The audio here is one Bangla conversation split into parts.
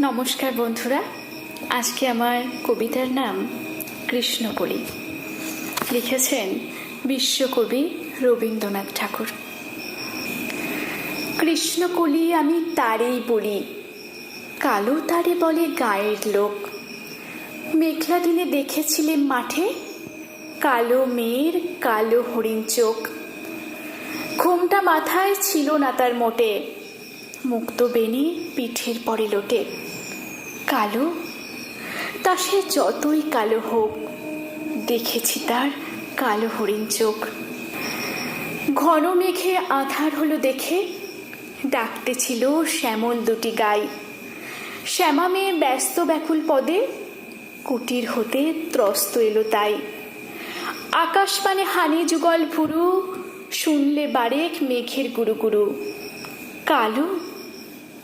নমস্কার বন্ধুরা, আজকে আমার কবিতার নাম কৃষ্ণকলি লিখেছেন বিশ্বকবি রবীন্দ্রনাথ ঠাকুর। কৃষ্ণকলি আমি তারেই বলি, কালো তারে বলে গায়ের লোক। মেঘলা দিনে দেখেছিলেন মাঠে, কালো মেয়ের কালো হরিণ চোখ। ঘুমটা মাথায় ছিল না তার মোটে মুক্ত বেনি পিঠের পরে লোটে। কালো, তা সে যতই কালো হোক, দেখেছি তার কালো হরিণ চোখ। ঘন মেঘে আধার হলো দেখে ডাকতে ছিল শ্যামল দুটি গাই। শ্যামা মেয়ে ব্যস্ত ব্যাকুল পদে, কুটির হতে ত্রস্ত এলো তাই। আকাশ মানে হানি যুগল ভুরু, শুনলে বারেক মেঘের গুরু গুরু কালো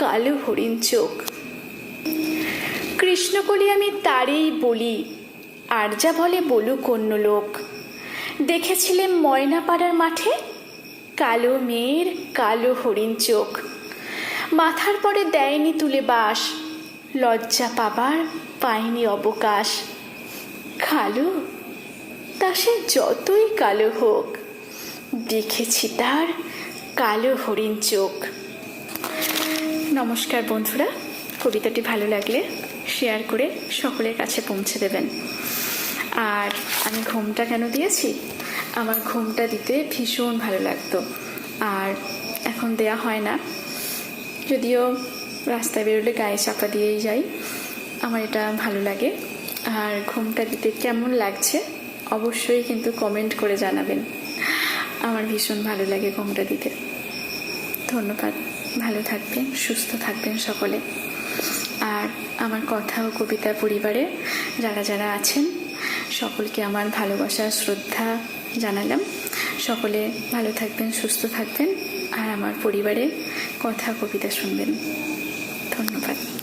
কালো হরিণ চোখ। কৃষ্ণ কৃষ্ণকলি আমি তারেই বলি, আর যা বলে বলুক অন্য লোক। দেখেছিলেন ময়নাপাড়ার মাঠে? কালো মেয়ের কালো হরিণ চোখ। মাথার পরে দেয়নি তুলে বাস, লজ্জা পাবার পায়নি অবকাশ। কালো? তা সে যতই কালো হোক, দেখেছি তার কালো হরিণ চোখ। নমস্কার বন্ধুরা, কবিতাটি ভালো লাগলে শেয়ার করে সকলের কাছে পৌঁছে দেবেন। আর আমি ঘুমটা কেন দিয়েছি? আমার ঘুমটা দিতে ভীষণ ভালো লাগতো। আর এখন দেয়া হয় না। যদিও রাস্তায় বেরোলে গায়ে চাপা দিয়েই যাই, আমার এটা ভালো লাগে। আর ঘুমটা দিতে কেমন লাগছে, অবশ্যই কিন্তু কমেন্ট করে জানাবেন। আমার ভীষণ ভালো লাগে ঘুমটা দিতে। ধন্যবাদ। ভালো থাকবেন, সুস্থ থাকবেন সকলে। আর আমার কথা ও কবিতা পরিবারে যারা যারা আছেন, সকলকে আমার ভালোবাসা, শ্রদ্ধা জানালাম। সকলে ভালো থাকবেন, সুস্থ থাকবেন। আর আমার পরিবারে কথা কবিতা শুনবেন। ধন্যবাদ।